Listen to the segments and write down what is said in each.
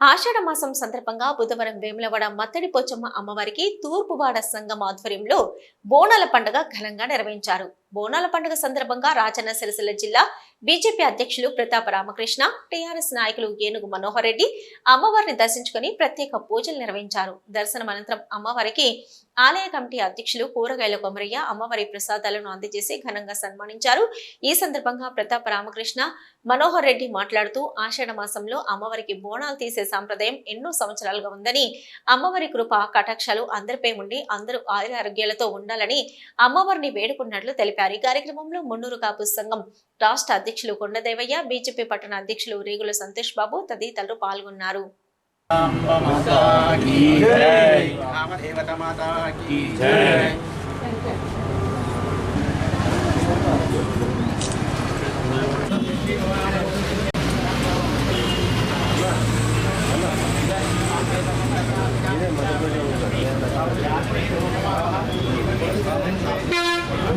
ఆషాఢ మాసం సందర్భంగా బుధవారం వేములవాడ మత్తడి పోచమ్మ అమ్మవారికి తూర్పువాడ సంఘం ఆధ్వర్యంలో బోనాల పండుగ ఘనంగా నిర్వహించారు. బోనాల పండుగ సందర్భంగా రాజన్న సిరిసిల్ల జిల్లా బీజేపీ అధ్యక్షులు ప్రతాప రామకృష్ణ టీఆర్ఎస్ నాయకులు ఏనుగు మనోహర్ రెడ్డి అమ్మవారిని దర్శించుకుని ప్రత్యేక పూజలు నిర్వహించారు. దర్శనం అనంతరం అమ్మవారికి ఆలయ కమిటీ అధ్యక్షులు కూరగాయల కొమరయ్య అమ్మవారి ప్రసాదాలను అందజేసి ఘనంగా సన్మానించారు. ఈ సందర్భంగా ప్రతాప రామకృష్ణ మనోహర్ రెడ్డి మాట్లాడుతూ ఆషాఢ మాసంలో అమ్మవారికి బోనాలు తీసే సాంప్రదాయం ఎన్నో సంవత్సరాలుగా ఉందని అమ్మవారి కృప కటాక్షాలు అందరిపై ఉండి అందరూ ఆరోగ్యాలతో ఉండాలని అమ్మవారిని వేడుకున్నట్లు తెలిపారు. తెలిపారు ఈ కార్యక్రమంలో మున్నూరు కాపు సంఘం రాష్ట్ర అధ్యక్షులు కొండదేవయ్య బీజేపీ పట్టణ అధ్యక్షులు రేగుల సంతోష్ బాబు తదితరులు పాల్గొన్నారు.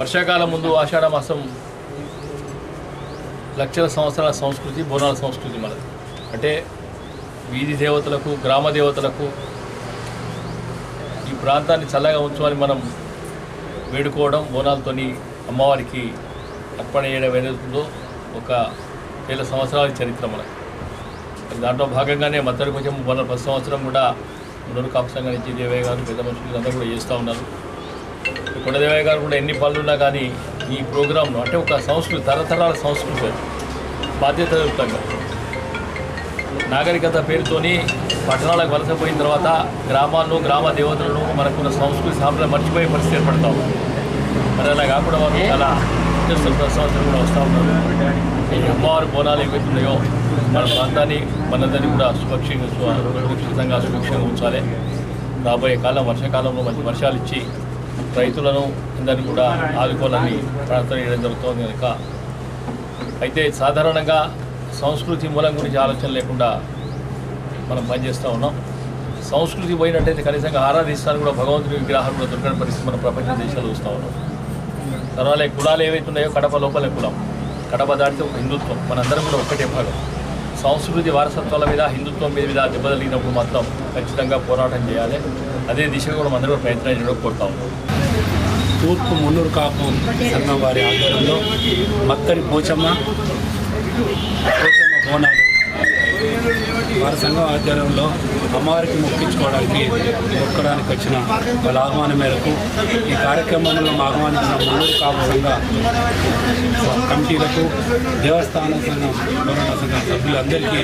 వర్షాకాలం ముందు ఆషాఢ మాసం లక్షల సంవత్సరాల సంస్కృతి బోనాల సంస్కృతి మనది. అంటే వీధి దేవతలకు గ్రామ దేవతలకు ఈ ప్రాంతాన్ని చల్లగా ఉంచమని మనం వేడుకోవడం బోనాలతోని అమ్మవారికి అర్పణ చేయడం ఏదైతుందో ఒక వేల సంవత్సరాల చరిత్ర మనది. దాంట్లో భాగంగానే మద్దతు కొంచెం మొన్న ప్రతి సంవత్సరం కూడా మున్నూరు కాపు సంఘం నుంచి దేవయ్య గారు పెద్ద మనుషులు అందరూ కూడా చేస్తూ ఉన్నారు. కొండదేవయ్య గారు కూడా ఎన్ని పనులు ఉన్నా కానీ ఈ ప్రోగ్రాంను అంటే ఒక సంస్కృతి తరతరాల సంస్కృతి అది. బాధ్యతాయుతంగా నాగరికత పేరుతోని పట్టణాలకు వలసపోయిన తర్వాత గ్రామాలను గ్రామ దేవతలను మనకున్న సంస్కృతి సాంప్రదాయం మర్చిపోయే పరిస్థితి ఏర్పడతా. ఉంది మరి అలా కాకుండా వాళ్ళు చాలా సంవత్సరం కూడా వస్తూ ఉన్నారు. ఈ అమ్మవారి బోనాలు ఏవైతున్నాయో మన ప్రాంతాన్ని మనందరినీ కూడా సురక్షితంగా సురక్షితంగా సురక్షితంగా ఉంచాలి. రాబోయే కాలం వర్షాకాలంలో మంచి వర్షాలు ఇచ్చి రైతులను అందరినీ కూడా ఆదుకోవాలని ప్రార్థన చేయడం జరుగుతోంది కనుక. అయితే సాధారణంగా సంస్కృతి మూలం గురించి ఆలోచన లేకుండా మనం పనిచేస్తూ ఉన్నాం. సంస్కృతి పోయినట్టయితే కనీసంగా ఆరాధిస్తాను కూడా భగవంతుడి విగ్రహాలు కూడా దొరకని పరిస్థితి మన ప్రపంచ దేశాలు చూస్తూ ఉన్నాం. తర్వాత కులాలు ఏవైతే ఉన్నాయో కడప లోపల కులం కడప దాంట్లో ఒక హిందుత్వం మనందరం కూడా ఒక్కటే భాగం. సంస్కృతి వారసత్వాల మీద హిందుత్వం మీద మీద దెబ్బతలిగినప్పుడు మాత్రం ఖచ్చితంగా పోరాటం చేయాలి. అదే దిశగా కూడా మనందరూ ప్రయత్నాలు ప్రయత్నం చేయడం కోరుతా ఉన్నాం. తూర్పు మున్నూరు కాపు సంఘం వారి ఆధ్వర్యంలో మత్తడి పోచమ్మ పోచమ్మ బోనాలు. వారి సంఘం ఆధ్వర్యంలో అమ్మవారికి మొక్కించుకోవడానికి మొక్కడానికి వచ్చిన వాళ్ళ ఆహ్వానం మేరకు ఈ కార్యక్రమంలో ఆహ్వానించిన మున్నూరు కాపు సంఘ కమిటీలకు దేవస్థాన సంఘం సంఘం సభ్యులందరికీ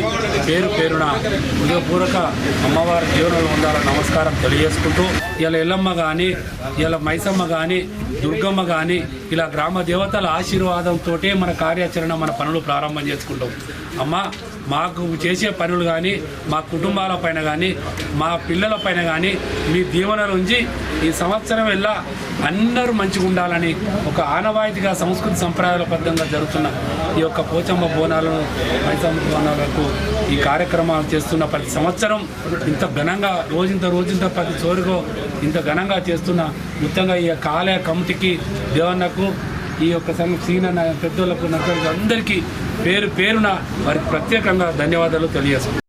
పేరు పేరున హృదయపూర్వక అమ్మవారి జీవనంలో ఉండాలని నమస్కారం తెలియజేసుకుంటూ ఇలా ఎల్లమ్మ కానీ ఇలా మైసమ్మ కానీ దుర్గమ్మ కానీ ఇలా గ్రామ దేవతల ఆశీర్వాదంతో మన కార్యాచరణ మన పనులు ప్రారంభం చేసుకుంటాం. అమ్మ మాకు చేసే పనులు కానీ మా కుటుంబాల పైన కానీ మా పిల్లల పైన కానీ మీ దీవెనలు నుంచి ఈ సంవత్సరం వెళ్ళా అందరూ మంచిగా ఉండాలని ఒక ఆనవాయితీగా సంస్కృతి సంప్రదాయబద్ధంగా జరుగుతున్న ఈ యొక్క పోచమ్మ బోనాలను మైసమ్మ బోనాలకు ఈ కార్యక్రమాలు చేస్తున్న ప్రతి సంవత్సరం ఇంత ఘనంగా రోజింత రోజంత ప్రతి చోరుకో ఇంత ఘనంగా చేస్తున్న మొత్తంగా ఈ యొక్క ఆలయ కమిటీకి దేవన్నకు ఈ యొక్క సంఘ సీనియర్ పెద్దోళ్ళకు నచ్చ అందరికీ పేరు పేరున వారికి ప్రత్యేకంగా ధన్యవాదాలు తెలియజేస్తున్నాను